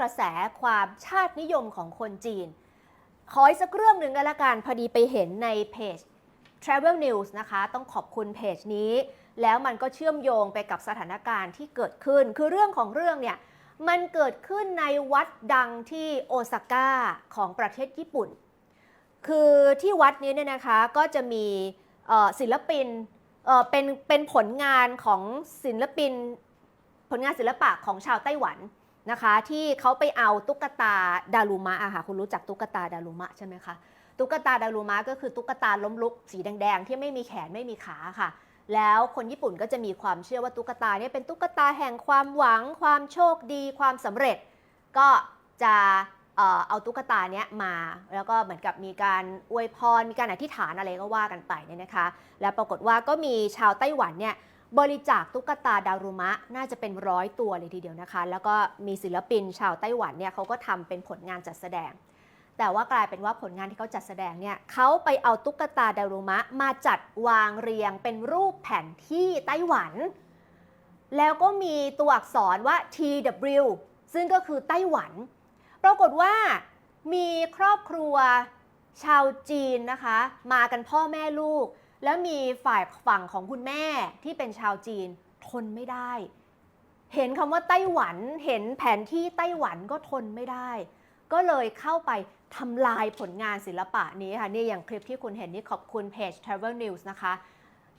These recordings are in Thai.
กระแสความชาตินิยมของคนจีน ขออีกสักเรื่องหนึ่งก็แล้วกัน พอดีไปเห็นในเพจ Travel News นะคะ ต้องขอบคุณเพจนี้ แล้วมันก็เชื่อมโยงไปกับสถานการณ์ที่เกิดขึ้น คือเรื่องของเรื่องเนี่ย มันเกิดขึ้นในวัดดังที่โอซาก้าของประเทศญี่ปุ่น คือที่วัดนี้เนี่ยนะคะก็จะมีศิลปินเเป็นเป็นผลงานของศิลปิน ผลงานศิลปะของชาวไต้หวัน นะคะ ที่เขาไปเอาตุ๊กตาดารุมะอะค่ะคุณรู้จักตุ๊กตาดารุมะใช่ไหมคะตุ๊กตาดารุมะก็คือตุ๊กตาล้มลุกสีแดง ๆ ที่ไม่มีแขนไม่มีขาค่ะ แล้วคนญี่ปุ่นก็จะมีความเชื่อว่าตุ๊กตาเนี่ยเป็นตุ๊กตาแห่งความหวัง ความโชคดี ความสำเร็จ ก็จะเอาตุ๊กตาเนี้ยมา แล้วก็เหมือนกับมีการอวยพร มีการอธิษฐานอะไรก็ว่ากันไปเนี่ยนะคะ แล้วปรากฏว่าก็มีชาวไต้หวันเนี่ย บริจาคตุ๊กตาดารุมะน่าจะเป็นร้อยตัวเลยทีเดียวนะคะ แล้วก็มีศิลปินชาวไต้หวันเนี่ยเขาก็ทำเป็นผลงานจัดแสดง แต่ว่ากลายเป็นว่าผลงานที่เขาจัดแสดงเนี่ยเขาไปเอาตุ๊กตาดารุมะมาจัดวางเรียงเป็นรูปแผนที่ไต้หวัน แล้วก็มีตัวอักษรว่า TW ซึ่งก็คือไต้หวัน ปรากฏว่ามีครอบครัวชาวจีนนะคะ มากันพ่อแม่ลูก แล้วมีฝ่ายฝั่งของคุณแม่ที่เป็นชาวจีนทนไม่ได้ เห็นคำว่าไต้หวัน เห็นแผนที่ไต้หวันก็ทนไม่ได้ ก็เลยเข้าไปทำลายผลงานศิลปะนี้ค่ะนี่อย่างคลิปที่คุณเห็นนี่ขอบคุณเพจ Travel News นะคะ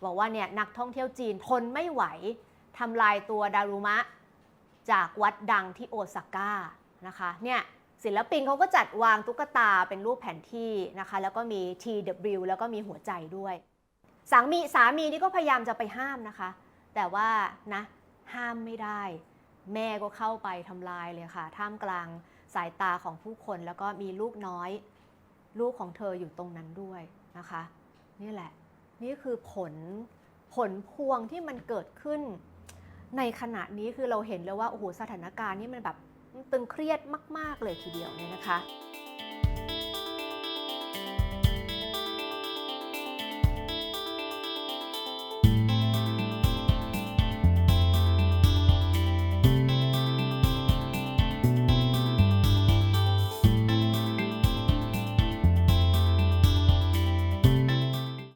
บอกว่าเนี่ยนักท่องเที่ยวจีนทนไม่ไหวทำลายตัวดารุมะ จากวัดดังที่โอซาก้านะคะเนี่ยศิลปินเขาก็จัดวางตุ๊กตาเป็นรูปแผนที่นะคะ แล้วก็มี TW แล้วก็มีหัวใจด้วย สามีสามีนี่ก็พยายามจะไปห้ามนะคะ แต่ว่านะห้ามไม่ได้ แม่ก็เข้าไปทำลายเลยค่ะ ท่ามกลางสายตาของผู้คนแล้วก็มีลูกน้อย ลูกของเธออยู่ตรงนั้นด้วยนะคะ นี่แหละ นี่คือผลผลพวงที่มันเกิดขึ้น ในขณะนี้คือเราเห็นเลยว่าโอ้โหสถานการณ์นี่มันแบบตึงเครียดมาก ๆ เลยทีเดียวเนี่ยนะคะ